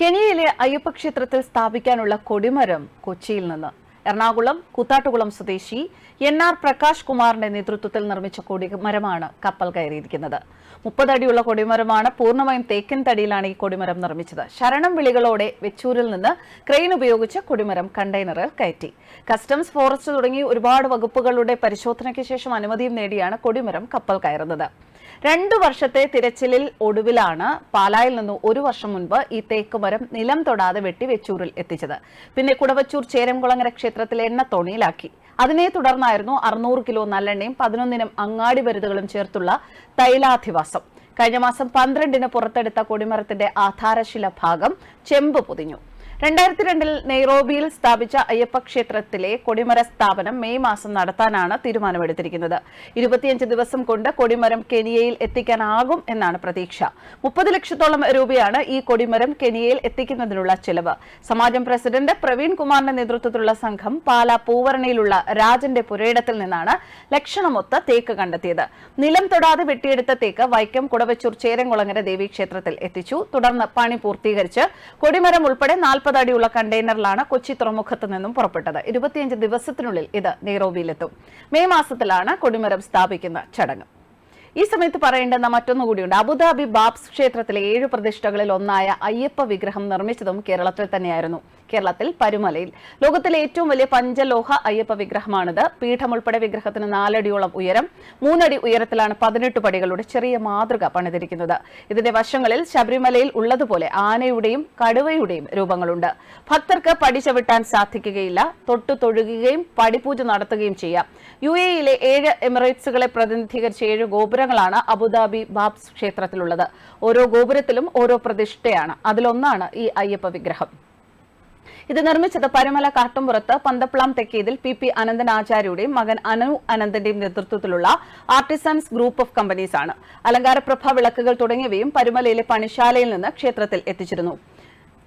കെനിയയിലെ അയ്യപ്പക്ഷേത്രത്തിൽ സ്ഥാപിക്കാനുള്ള കൊടിമരം കൊച്ചിയിൽ നിന്ന്. എറണാകുളം കൂത്താട്ടുകുളം സ്വദേശി എൻ ആർ പ്രകാശ് കുമാറിന്റെ നേതൃത്വത്തിൽ നിർമ്മിച്ച കൊടിമരമാണ് കപ്പൽ കയറിയിരിക്കുന്നത്. മുപ്പതടിയുള്ള കൊടിമരമാണ് പൂർണമായും തേക്കൻ തടിയിലാണ് ഈ കൊടിമരം നിർമ്മിച്ചത്. ശരണം വിളികളോടെ വെച്ചൂരിൽ നിന്ന് ക്രെയിൻ ഉപയോഗിച്ച് കൊടിമരം കണ്ടെയ്നറിൽ കയറ്റി. കസ്റ്റംസ് ഫോറസ്റ്റ് തുടങ്ങി ഒരുപാട് വകുപ്പുകളുടെ പരിശോധനയ്ക്ക് ശേഷം അനുമതിയും നേടിയാണ് കൊടിമരം കപ്പൽ കയറുന്നത്. രണ്ടു വർഷത്തെ തിരച്ചിലിൽ ഒടുവിലാണ് പാലായിൽ നിന്ന് ഒരു വർഷം മുൻപ് ഈ തേക്കുമരം നിലം തൊടാതെ വെട്ടി വെച്ചൂരിൽ എത്തിച്ചത്. പിന്നെ കുടവച്ചൂർ ചേരംകുളങ്ങര ക്ഷേത്രത്തിലെ എണ്ണത്തോണിയിലാക്കി അതിനെ തുടർന്നായിരുന്നു അറുന്നൂറ് കിലോ നല്ലെണ്ണയും പതിനൊന്നിനും അങ്ങാടി വരുതുകളും ചേർത്തുള്ള തൈലാധിവാസം. കഴിഞ്ഞ മാസം പന്ത്രണ്ടിന് പുറത്തെടുത്ത കൊടിമരത്തിന്റെ ആധാരശില ഭാഗം ചെമ്പ് പൊതിഞ്ഞു. രണ്ടായിരത്തി രണ്ടിൽ നെയ്റോബിയിൽ സ്ഥാപിച്ച അയ്യപ്പ ക്ഷേത്രത്തിലെ കൊടിമര സ്ഥാപനം മെയ് മാസം നടത്താനാണ് തീരുമാനമെടുത്തിരിക്കുന്നത്. ഇരുപത്തിയഞ്ച് ദിവസം കൊണ്ട് കൊടിമരം കെനിയയിൽ എത്തിക്കാനാകും എന്നാണ് പ്രതീക്ഷ. മുപ്പത് ലക്ഷത്തോളം രൂപയാണ് ഈ കൊടിമരം കെനിയയിൽ എത്തിക്കുന്നതിനുള്ള ചെലവ്. സമാജം പ്രസിഡന്റ് പ്രവീൺ കുമാറിന്റെ നേതൃത്വത്തിലുള്ള സംഘം പാല പൂവരണയിലുള്ള രാജന്റെ പുരയിടത്തിൽ നിന്നാണ് ലക്ഷണമൊത്ത തേക്ക് കണ്ടെത്തിയത്. നിലം തൊടാതെ വെട്ടിയെടുത്ത തേക്ക് വൈക്കം കുടവച്ചൂർ ചേരങ്കുളങ്ങര ദേവീക്ഷേത്രത്തിൽ എത്തിച്ചു. തുടർന്ന് പണി പൂർത്തീകരിച്ച് കൊടിമരം ഉൾപ്പെടെ നാൽപ്പത് അടിയുള്ള കണ്ടെയ്നറിലാണ് കൊച്ചി തുറമുഖത്ത് നിന്നും പുറപ്പെട്ടത്. ഇരുപത്തിയഞ്ച് ദിവസത്തിനുള്ളിൽ ഇത് നെയ്റോബിയിലെത്തും. മെയ് മാസത്തിലാണ് കൊടിമരം സ്ഥാപിക്കുന്ന ചടങ്ങ്. ഈ സമയത്ത് പറയേണ്ടുന്ന മറ്റൊന്നു കൂടിയുണ്ട്. അബുദാബി ബാബ്സ് ക്ഷേത്രത്തിലെ ഏഴ് പ്രതിഷ്ഠകളിൽ ഒന്നായ അയ്യപ്പ വിഗ്രഹം നിർമ്മിച്ചതും കേരളത്തിൽ തന്നെയായിരുന്നു. കേരളത്തിൽ പരുമലയിൽ. ലോകത്തിലെ ഏറ്റവും വലിയ പഞ്ചലോഹ അയ്യപ്പ വിഗ്രഹമാണിത്. പീഠം ഉൾപ്പെടെ വിഗ്രഹത്തിന് നാലടിയോളം ഉയരം മൂന്നടി ഉയരത്തിലാണ് പതിനെട്ട് പടികളുടെ ചെറിയ മാതൃക പണിതിരിക്കുന്നത്. ഇതിന്റെ വശങ്ങളിൽ ശബരിമലയിൽ ഉള്ളതുപോലെ ആനയുടെയും കടുവയുടെയും രൂപങ്ങളുണ്ട്. ഭക്തർക്ക് പടി ചവിട്ടാൻ സാധിക്കുകയില്ല. തൊട്ടു തൊഴുകുകയും പടിപൂജ നടത്തുകയും ചെയ്യാം. യു എയിലെ ഏഴ് എമിറേറ്റ്സുകളെ പ്രതിനിധീകരിച്ച ഏഴ് ഗോപുരങ്ങളാണ് അബുദാബി ബാബ്സ് ക്ഷേത്രത്തിലുള്ളത്. ഓരോ ഗോപുരത്തിലും ഓരോ പ്രതിഷ്ഠയാണ്. അതിലൊന്നാണ് ഈ അയ്യപ്പ വിഗ്രഹം. ഇത് നിർമ്മിച്ചത് പരുമല കാട്ടുംപുറത്ത് പന്തപ്ലാം തെക്കേതിൽ പി പി അനന്തൻ ആചാര്യയുടെയും മകൻ അനു അനന്തന്റെയും നേതൃത്വത്തിലുള്ള ആർട്ടിസൻസ് ഗ്രൂപ്പ് ഓഫ് കമ്പനീസ് ആണ് അലങ്കാരപ്രഭ വിളക്കുകൾ തുടങ്ങിയവയും പരുമലയിലെ പണിശാലയിൽ നിന്ന് ക്ഷേത്രത്തിൽ എത്തിച്ചിരുന്നു.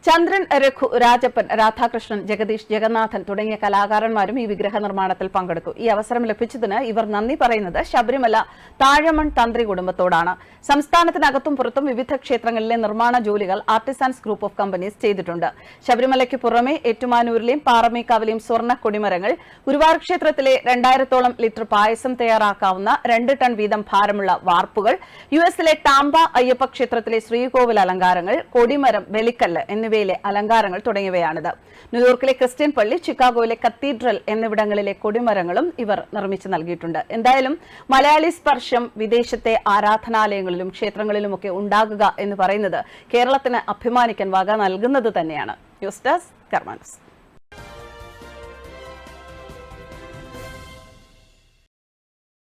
ചന്ദ്രൻ രഘു രാജപ്പൻ രാധാകൃഷ്ണൻ ജഗദീഷ് ജഗന്നാഥൻ തുടങ്ങിയ കലാകാരന്മാരും ഈ വിഗ്രഹ നിർമ്മാണത്തിൽ പങ്കെടുത്തു. ഈ അവസരം ലഭിച്ചതിന് ഇവർ നന്ദി പറയുന്നത് ശബരിമല താഴമൺ തന്ത്രി കുടുംബത്തോടാണ്. സംസ്ഥാനത്തിനകത്തും പുറത്തും വിവിധ ക്ഷേത്രങ്ങളിലെ നിർമ്മാണ ജോലികൾ ആർട്ടിസാൻസ് ഗ്രൂപ്പ് ഓഫ് കമ്പനീസ് ചെയ്തിട്ടുണ്ട്. ശബരിമലയ്ക്ക് പുറമെ ഏറ്റുമാനൂരിലെയും പാറമേക്കാവിലെയും സ്വർണ കൊടിമരങ്ങൾ ഗുരുവായൂർ ക്ഷേത്രത്തിലെ രണ്ടായിരത്തോളം ലിറ്റർ പായസം തയ്യാറാക്കാവുന്ന രണ്ട് ടൺ വീതം ഭാരമുള്ള വാർപ്പുകൾ യു എസിലെ ടാംബ അയ്യപ്പ ക്ഷേത്രത്തിലെ ശ്രീകോവിൽ അലങ്കാരങ്ങൾ കൊടിമരം വെലിക്കല്ല് എന്നിവയിലെ അലങ്കാരങ്ങൾ തുടങ്ങിയവയാണിത്. ന്യൂയോർക്കിലെ ക്രിസ്ത്യൻ പള്ളി ചിക്കാഗോയിലെ കത്തീഡ്രൽ എന്നിവിടങ്ങളിലെ കൊടിമരങ്ങളും ഇവർ നിർമ്മിച്ചു നൽകിയിട്ടുണ്ട്. എന്തായാലും മലയാളി സ്പർശം വിദേശത്തെ ആരാധനാലയങ്ങളിലും ക്ഷേത്രങ്ങളിലുമൊക്കെ ഉണ്ടാകുക എന്ന് പറയുന്നത് കേരളത്തിന് അഭിമാനിക്കാൻ വക നൽകുന്നത് തന്നെയാണ്. News desk കർമാനസ്.